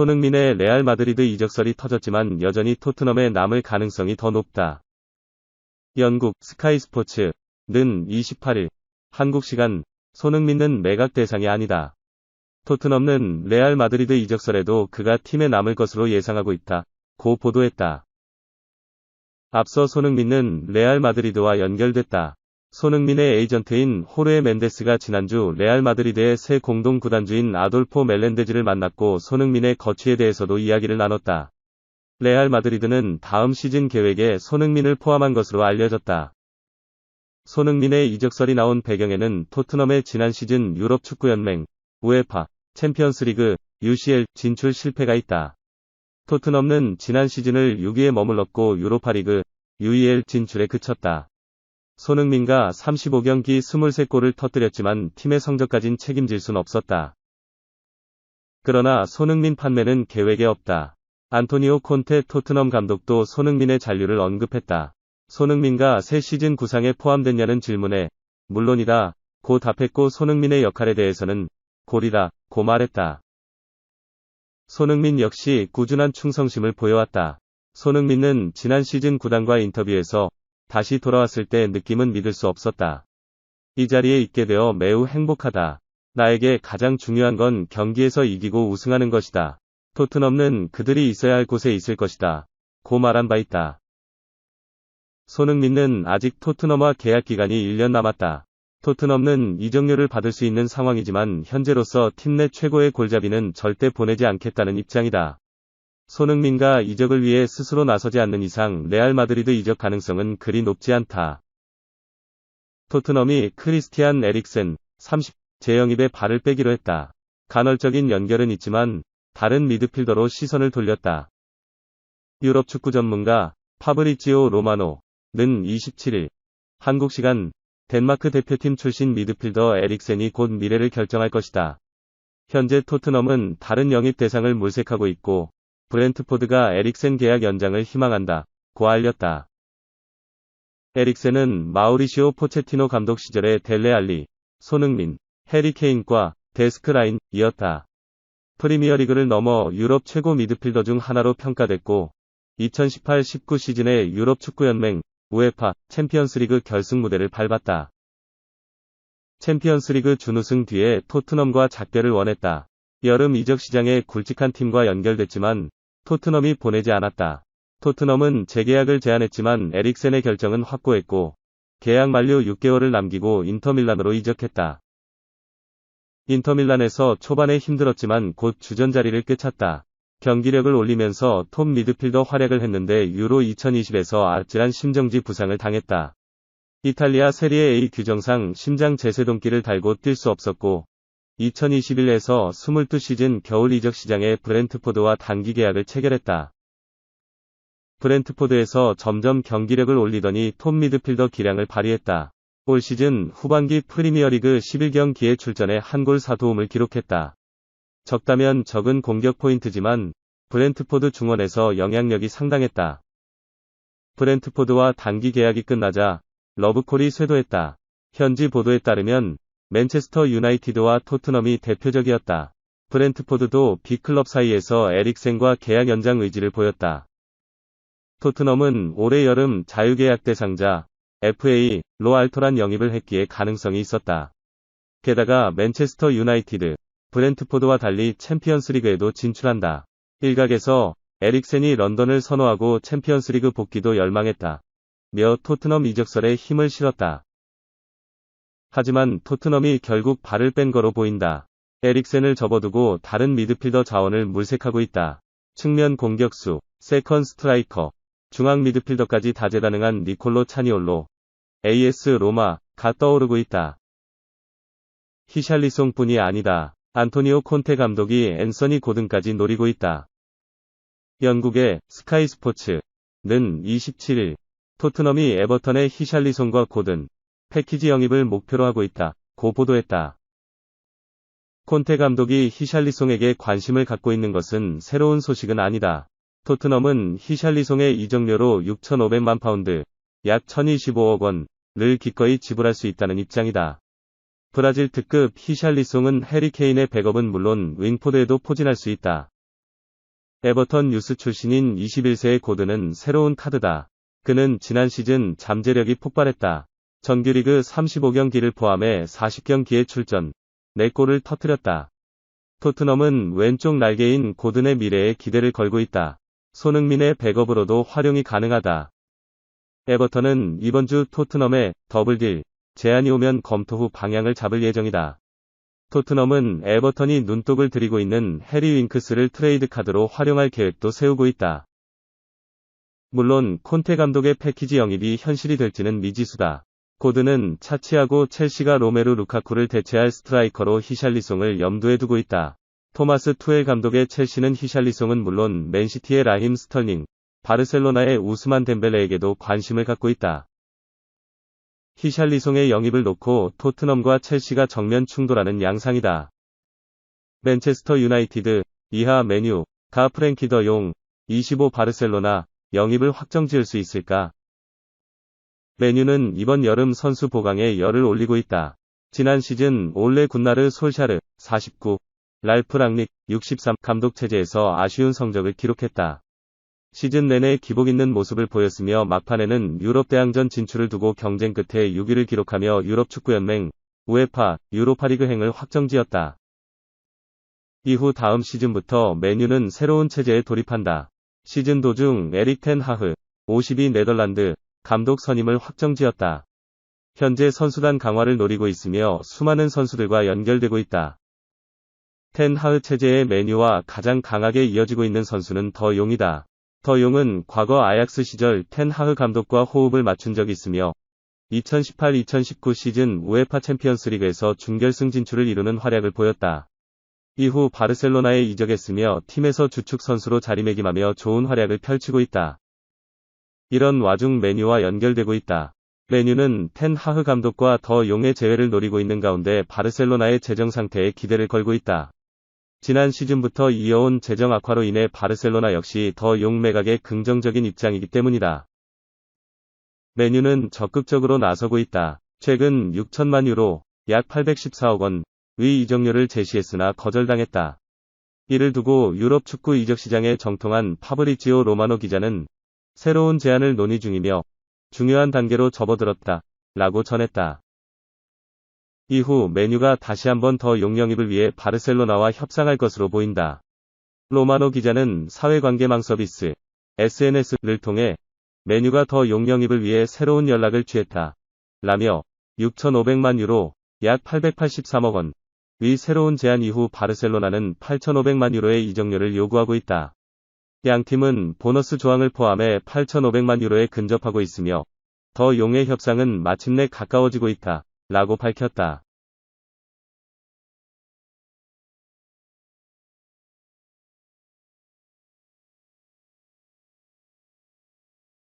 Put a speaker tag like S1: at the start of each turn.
S1: 손흥민의 레알 마드리드 이적설이 터졌지만 여전히 토트넘에 남을 가능성이 더 높다. 영국 스카이 스포츠는 28일 한국 시간 손흥민은 매각 대상이 아니다. 토트넘은 레알 마드리드 이적설에도 그가 팀에 남을 것으로 예상하고 있다. 고 보도했다. 앞서 손흥민은 레알 마드리드와 연결됐다. 손흥민의 에이전트인 호르에 멘데스가 지난주 레알 마드리드의 새 공동 구단주인 아돌포 멜렌데즈를 만났고 손흥민의 거취에 대해서도 이야기를 나눴다. 레알 마드리드는 다음 시즌 계획에 손흥민을 포함한 것으로 알려졌다. 손흥민의 이적설이 나온 배경에는 토트넘의 지난 시즌 유럽 축구연맹, 우에파, 챔피언스리그, UCL 진출 실패가 있다. 토트넘은 지난 시즌을 6위에 머물렀고 유로파리그, UEL 진출에 그쳤다. 손흥민가 35경기 23골을 터뜨렸지만 팀의 성적까진 책임질 순 없었다. 그러나 손흥민 판매는 계획에 없다. 안토니오 콘테 토트넘 감독도 손흥민의 잔류를 언급했다. 손흥민가 새 시즌 구상에 포함됐냐는 질문에 물론이다 고 답했고 손흥민의 역할에 대해서는 골이다 고 말했다. 손흥민 역시 꾸준한 충성심을 보여왔다. 손흥민은 지난 시즌 구단과 인터뷰에서 다시 돌아왔을 때 느낌은 믿을 수 없었다. 이 자리에 있게 되어 매우 행복하다. 나에게 가장 중요한 건 경기에서 이기고 우승하는 것이다. 토트넘은 그들이 있어야 할 곳에 있을 것이다. 고 말한 바 있다. 손흥민은 아직 토트넘과 계약 기간이 1년 남았다. 토트넘은 이적료를 받을 수 있는 상황이지만 현재로서 팀 내 최고의 골잡이는 절대 보내지 않겠다는 입장이다. 손흥민과 이적을 위해 스스로 나서지 않는 이상 레알 마드리드 이적 가능성은 그리 높지 않다. 토트넘이 크리스티안 에릭센 30 재영입에 발을 빼기로 했다. 간헐적인 연결은 있지만 다른 미드필더로 시선을 돌렸다. 유럽 축구 전문가 파브리지오 로마노는 27일 한국 시간 덴마크 대표팀 출신 미드필더 에릭센이 곧 미래를 결정할 것이다. 현재 토트넘은 다른 영입 대상을 물색하고 있고 브렌트포드가 에릭센 계약 연장을 희망한다. 고 알렸다. 에릭센은 마우리시오 포체티노 감독 시절의 델레 알리, 손흥민, 해리 케인과 데스크 라인이었다. 프리미어리그를 넘어 유럽 최고 미드필더 중 하나로 평가됐고 2018-19 시즌에 유럽 축구연맹 우에파 챔피언스리그 결승 무대를 밟았다. 챔피언스리그 준우승 뒤에 토트넘과 작별을 원했다. 여름 이적 시장에 굵직한 팀과 연결됐지만 토트넘이 보내지 않았다. 토트넘은 재계약을 제안했지만 에릭센의 결정은 확고했고 계약 만료 6개월을 남기고 인터밀란으로 이적했다. 인터밀란에서 초반에 힘들었지만 곧 주전 자리를 꿰찼다. 경기력을 올리면서 톱 미드필더 활약을 했는데 유로 2020에서 아찔한 심정지 부상을 당했다. 이탈리아 세리에 A 규정상 심장 제세동기를 달고 뛸 수 없었고 2021에서 22시즌 겨울 이적 시장에 브렌트포드와 단기 계약을 체결했다. 브렌트포드에서 점점 경기력을 올리더니 톱 미드필더 기량을 발휘했다. 올 시즌 후반기 프리미어리그 11경기에 출전해 한 골 4도움을 기록했다. 적다면 적은 공격 포인트지만 브렌트포드 중원에서 영향력이 상당했다. 브렌트포드와 단기 계약이 끝나자 러브콜이 쇄도했다. 현지 보도에 따르면 맨체스터 유나이티드와 토트넘이 대표적이었다. 브렌트포드도 B클럽 사이에서 에릭센과 계약 연장 의지를 보였다. 토트넘은 올해 여름 자유계약 대상자 FA 로 알토란 영입을 했기에 가능성이 있었다. 게다가 맨체스터 유나이티드, 브렌트포드와 달리 챔피언스리그에도 진출한다. 일각에서 에릭센이 런던을 선호하고 챔피언스리그 복귀도 열망했다. 며 토트넘 이적설에 힘을 실었다. 하지만 토트넘이 결국 발을 뺀 거로 보인다. 에릭센을 접어두고 다른 미드필더 자원을 물색하고 있다. 측면 공격수, 세컨 스트라이커, 중앙 미드필더까지 다재다능한 니콜로 차니올로, AS 로마가 떠오르고 있다. 히샬리송뿐이 아니다. 안토니오 콘테 감독이 앤서니 고든까지 노리고 있다. 영국의 스카이 스포츠는 27일 토트넘이 에버턴의 히샬리송과 고든, 패키지 영입을 목표로 하고 있다. 고 보도했다. 콘테 감독이 히샬리송에게 관심을 갖고 있는 것은 새로운 소식은 아니다. 토트넘은 히샬리송의 이적료로 6,500만 파운드, 약 1,025억 원을 기꺼이 지불할 수 있다는 입장이다. 브라질 특급 히샬리송은 해리 케인의 백업은 물론 윙포드에도 포진할 수 있다. 에버턴 유스 출신인 21세의 고드는 새로운 카드다. 그는 지난 시즌 잠재력이 폭발했다. 정규리그 35경기를 포함해 40경기에 출전, 4골을 터뜨렸다. 토트넘은 왼쪽 날개인 고든의 미래에 기대를 걸고 있다. 손흥민의 백업으로도 활용이 가능하다. 에버턴은 이번 주 토트넘의 더블딜 제안이 오면 검토 후 방향을 잡을 예정이다. 토트넘은 에버턴이 눈독을 들이고 있는 해리 윙크스를 트레이드 카드로 활용할 계획도 세우고 있다. 물론 콘테 감독의 패키지 영입이 현실이 될지는 미지수다. 고드는 차치하고 첼시가 로메루 루카쿠를 대체할 스트라이커로 히샬리송을 염두에 두고 있다. 토마스 투엘 감독의 첼시는 히샬리송은 물론 맨시티의 라힘 스털링, 바르셀로나의 우스만 덴벨레에게도 관심을 갖고 있다. 히샬리송의 영입을 놓고 토트넘과 첼시가 정면 충돌하는 양상이다. 맨체스터 유나이티드, 이하 메뉴, 가 프랭키 더 용, 25 바르셀로나, 영입을 확정 지을 수 있을까? 메뉴는 이번 여름 선수 보강에 열을 올리고 있다. 지난 시즌 올레 군나르 솔샤르 49, 랄프 랑릭 63 감독 체제에서 아쉬운 성적을 기록했다. 시즌 내내 기복 있는 모습을 보였으며 막판에는 유럽 대항전 진출을 두고 경쟁 끝에 6위를 기록하며 유럽 축구연맹 우에파 유로파리그 행을 확정지었다. 이후 다음 시즌부터 메뉴는 새로운 체제에 돌입한다. 시즌 도중 에릭 텐 하흐 52 네덜란드 감독 선임을 확정지었다. 현재 선수단 강화를 노리고 있으며 수많은 선수들과 연결되고 있다. 텐 하흐 체제의 메뉴와 가장 강하게 이어지고 있는 선수는 더 용이다. 더 용은 과거 아약스 시절 텐 하흐 감독과 호흡을 맞춘 적이 있으며 2018-2019 시즌 우에파 챔피언스 리그에서 준결승 진출을 이루는 활약을 보였다. 이후 바르셀로나에 이적했으며 팀에서 주축 선수로 자리매김하며 좋은 활약을 펼치고 있다. 이런 와중 메뉴와 연결되고 있다. 메뉴는 텐 하흐 감독과 더 용의 재회를 노리고 있는 가운데 바르셀로나의 재정 상태에 기대를 걸고 있다. 지난 시즌부터 이어온 재정 악화로 인해 바르셀로나 역시 더 용 매각에 긍정적인 입장이기 때문이다. 메뉴는 적극적으로 나서고 있다. 최근 6천만 유로, 약 814억 원, 의 이적료를 제시했으나 거절당했다. 이를 두고 유럽 축구 이적 시장에 정통한 파브리지오 로마노 기자는 새로운 제안을 논의 중이며 중요한 단계로 접어들었다. 라고 전했다. 이후 메뉴가 다시 한번 더 용영입을 위해 바르셀로나와 협상할 것으로 보인다. 로마노 기자는 사회관계망 서비스 SNS를 통해 메뉴가 더 용영입을 위해 새로운 연락을 취했다. 라며 6,500만 유로 약 883억 원, 의 새로운 제안 이후 바르셀로나는 8,500만 유로의 이적료를 요구하고 있다. 양 팀은 보너스 조항을 포함해 8,500만 유로에 근접하고 있으며 더 용의 협상은 마침내 가까워지고 있다. 라고 밝혔다.